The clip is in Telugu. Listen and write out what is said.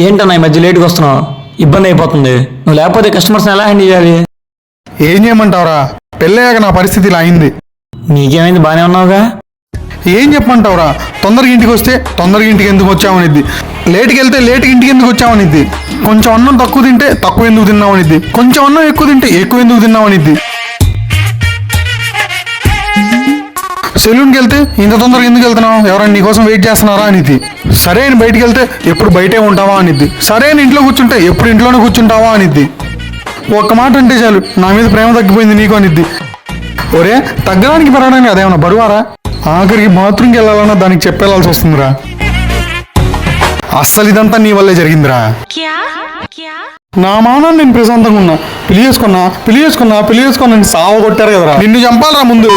ఏంటన్నా ఈ మధ్య లేట్గా వస్తున్నావు? ఇబ్బంది అయిపోతుంది. నువ్వు లేకపోతే కస్టమర్స్ని ఎలా హ్యాండిల్ చేయాలి? ఏం చేయమంటావురా? పెళ్ళయ్యాక నా పరిస్థితి ఇలా అయింది. నీకేమైంది? బాగానే ఉన్నావుగా? ఏం చెప్పమంటావురా? తొందరగా ఇంటికి వస్తే తొందరగా ఇంటికి ఎందుకు వచ్చామనిద్ది లేట్కి వెళ్తే లేట్కి ఇంటికి ఎందుకు వచ్చామనిద్ది కొంచెం అన్నం తక్కువ తింటే తక్కువ ఎందుకు తిన్నామనిద్ది కొంచెం అన్నం ఎక్కువ తింటే ఎక్కువ ఎందుకు తిన్నామనిద్ది సెలూన్కి వెళ్తే ఇంత తొందరగా ఎందుకు వెళ్తున్నావు? ఎవరైనా నీకోసం వెయిట్ చేస్తున్నారా అనిది సరే అని బయటికి వెళ్తే ఎప్పుడు బయటే ఉంటావా అనిద్ది. సరే అని ఇంట్లో కూర్చుంటే ఎప్పుడు ఇంట్లోనే కూర్చుంటావా అనిద్ది. ఒక్క మాట అంటే చాలు నా మీద ప్రేమ తగ్గిపోయింది నీకు అనిద్ది. ఒరే తగ్గడానికి పెరగడానికి అదేమన్నా బరువారా? ఆఖరికి బాత్రూమ్కి వెళ్ళాలన్నా దానికి చెప్పేలాల్సి వస్తుందిరా. అస్సలు ఇదంతా నీ వల్లే జరిగిందిరా. నా మానాన్ని నేను ప్రశాంతంగా ఉన్నా. పిలి చేసుకున్నా పెళ్ళి చేసుకున్నా పెళ్ళి చేసుకున్నా సావ కొట్టారు కదరా. నిన్ను చంపాలరా ముందు?